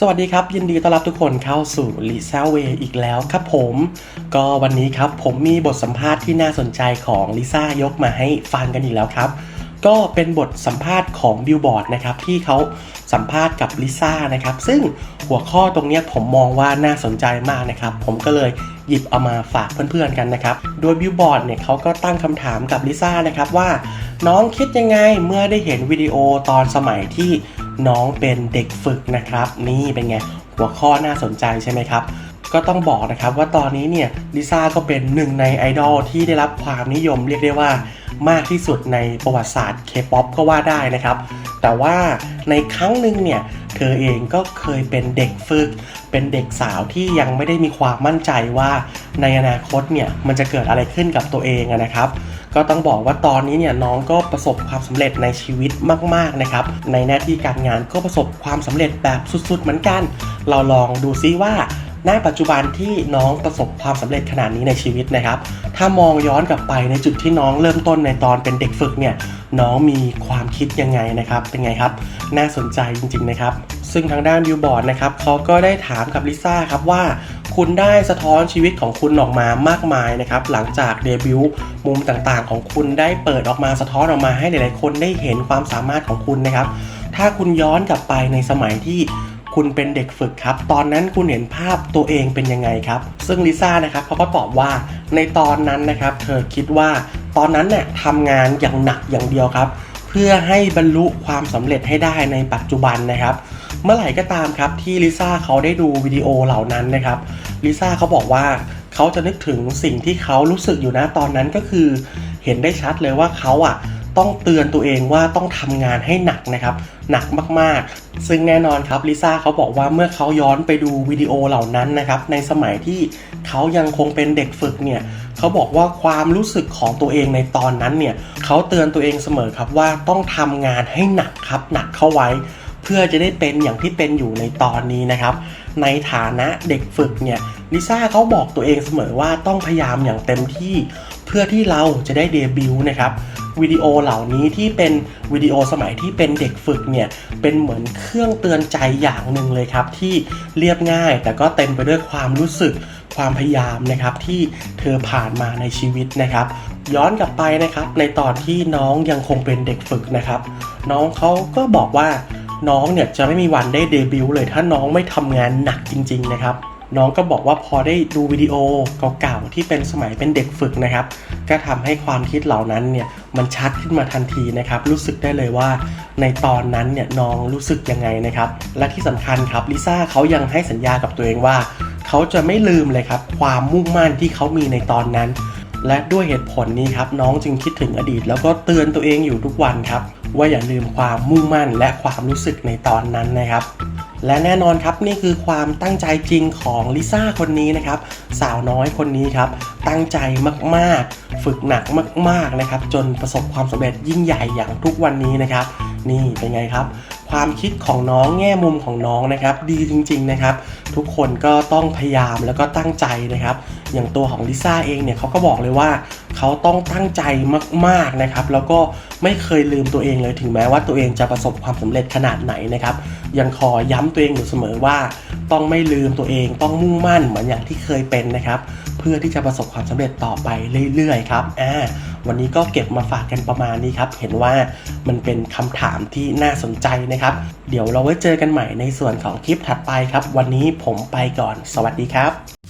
สวัสดีครับ ยินดีต้อนรับทุกคนเข้าสู่ลิซ่าเวอีกแล้วครับผม ก็วันนี้ครับผมมีบทสัมภาษณ์ที่น่าสนใจของลิซ่ายกมาให้ฟังกันอีกแล้วครับ ก็เป็นบทสัมภาษณ์ของบิลบอร์ดนะครับที่เขาสัมภาษณ์กับลิซ่านะครับซึ่งหัวข้อตรงนี้ผมมองว่าน่าสนใจมากนะครับ ผมก็เลยหยิบเอามาฝากเพื่อนๆกันนะครับ โดยบิลบอร์ดเนี่ยเขาก็ตั้งคำถามกับลิซ่านะครับว่า น้องคิดยังไงเมื่อได้เห็นวิดีโอตอนสมัยที่ น้องเป็นเด็กฝึกนะครับ นี่เป็นไงหัวข้อน่าสนใจใช่ไหมครับ ก็ต้องบอกนะครับว่าตอนนี้เนี่ยลิซ่าก็เป็นหนึ่งในไอดอลที่ได้รับความนิยมเรียกได้ว่ามากที่สุดในประวัติศาสตร์เคป๊อปก็ว่าได้นะครับ แต่ว่าในครั้งหนึ่งเนี่ยเธอเองก็เคยเป็นเด็กฝึก เป็นเด็กสาวที่ยังไม่ได้มีความมั่นใจว่าในอนาคตเนี่ยมันจะเกิดอะไรขึ้นกับตัวเองนะครับก็ต้องบอกว่าตอนนี้เนี่ยน้องก็ประสบความสำเร็จในชีวิตมาก ๆนะครับ ในหน้าที่การงานก็ประสบความสำเร็จแบบสุด ๆ เหมือนกัน เราลองดูซิว่า ณปัจจุบันที่น้องประสบความสำเร็จขนาดนี้ในชีวิตนะครับ ถ้ามองย้อนกลับไปในจุดที่น้องเริ่มต้นในตอนเป็นเด็กฝึกเนี่ยน้องมีความคิดยังไงนะครับ เป็นไงครับ น่าสนใจจริงๆนะครับ ซึ่งทางด้านบิวบอร์ดนะครับเขาก็ได้ถามกับลิซ่าครับว่า คุณได้สะท้อนชีวิตของคุณออกมามากมายนะครับ หลังจากเดบิวต์มุมต่างๆ ของคุณได้เปิดออกมาสะท้อนออกมาให้หลายๆ คนได้เห็นความสามารถของคุณนะครับ ถ้าคุณย้อนกลับไปในสมัยที่ คุณเป็นเด็กฝึกครับ ตอนนั้นคุณเห็นภาพตัวเองเป็นยังไงครับ ซึ่งลิซ่านะครับเขาก็ตอบว่าในตอนนั้นนะครับ เธอคิดว่าตอนนั้นเนี่ยทำงานอย่างหนักอย่างเดียวครับ เพื่อให้บรรลุความสำเร็จให้ได้ในปัจจุบันนะครับ เมื่อไหร่ก็ตามครับที่ลิซ่าเขาได้ดูวิดีโอเหล่านั้นนะครับลิซ่าเขาบอกว่าเขาจะนึกถึงสิ่งที่เขารู้สึกอยู่นะตอนนั้นก็คือ เห็นได้ชัดเลยว่าเขาอะ ต้องเตือนตัวเองว่าต้องทำงานให้หนักนะครับ หนักมากๆ ซึ่งแน่นอนครับลิซ่าเขาบอกว่าเมื่อเขาย้อนไปดูวิดีโอเหล่านั้นนะครับ ในสมัยที่เขายังคงเป็นเด็กฝึกเนี่ยเขาบอกว่าความรู้สึกของตัวเองในตอนนั้นเนี่ยเขาเตือนตัวเองเสมอครับว่าต้องทำงานให้หนักครับหนักเข้าไว้ เพื่อจะได้เป็นอย่างที่เป็นอยู่ในตอนนี้นะครับ ในฐานะเด็กฝึกเนี่ยลิซ่าเขาบอกตัวเองเสมอว่าต้องพยายามอย่างเต็มที่ เพื่อที่เราจะได้เดบิวต์นะครับ วิดีโอเหล่านี้ที่เป็นวิดีโอสมัยที่เป็นเด็กฝึกเนี่ยเป็นเหมือนเครื่องเตือนใจอย่างหนึ่งเลยครับที่เรียบง่าย แต่ก็เต็มไปด้วยความรู้สึกความพยายามนะครับที่เธอผ่านมาในชีวิตนะครับ ย้อนกลับไปนะครับในตอนที่น้องยังคงเป็นเด็กฝึกนะครับ น้องเขาก็บอกว่าน้องเนี่ยจะไม่มีวันได้เดบิวต์เลยถ้าน้องไม่ทำงานหนักจริง ๆ นะครับ น้องก็บอกว่าพอได้ดูวิดีโอเก่าๆที่เป็นสมัยเป็นเด็กฝึกนะครับ ก็ทำให้ความคิดเหล่านั้นเนี่ยมันชัดขึ้นมาทันทีนะครับ รู้สึกได้เลยว่าในตอนนั้นเนี่ยน้องรู้สึกยังไงนะครับ และที่สำคัญครับลิซ่าเขายังให้สัญญากับตัวเองว่า เขาจะไม่ลืมเลยครับ ความมุ่งมั่นที่เขามีในตอนนั้น และด้วยเหตุผลนี้ครับน้องจึงคิดถึงอดีต แล้วก็เตือนตัวเองอยู่ทุกวันครับว่าอย่าลืมความมุ่งมั่นและความรู้สึกในตอนนั้นนะครับ และแน่นอนครับนี่คือความตั้งใจจริงของลิซ่าคนนี้นะครับ สาวน้อยคนนี้ครับ ตั้งใจมากๆ ฝึกหนักมาก ๆนะครับ จนประสบความสำเร็จยิ่งใหญ่อย่างทุกวันนี้นะครับ นี่เป็นไงครับ ความคิดของน้องแง่มุมของน้องนะครับ ดีจริง ๆนะครับ ทุกคนก็ต้องพยายามแล้วก็ตั้งใจนะครับ อย่างตัวของลิซ่าเองเนี่ยเขาก็บอกเลยว่าเขาต้องตั้งใจมากๆนะครับ แล้วก็ไม่เคยลืมตัวเองเลยถึงแม้ว่าตัวเองจะประสบความสำเร็จขนาดไหนนะครับ ยังขอย้ำตัวเองอยู่เสมอว่า ต้องไม่ลืมตัวเองต้องมุ่งมั่นเหมือนอย่างที่เคยเป็นนะครับ พื่อที่จะประสบความสำเร็จต่อไปเรื่อยๆครับอ่าวันนี้ก็เก็บมาฝากกันประมาณนี้ครับ เห็นว่ามันเป็นคำถามที่น่าสนใจนะครับ เดี๋ยวเราไว้เจอกันใหม่ในส่วนของคลิปถัดไปครับ วันนี้ผมไปก่อน สวัสดีครับ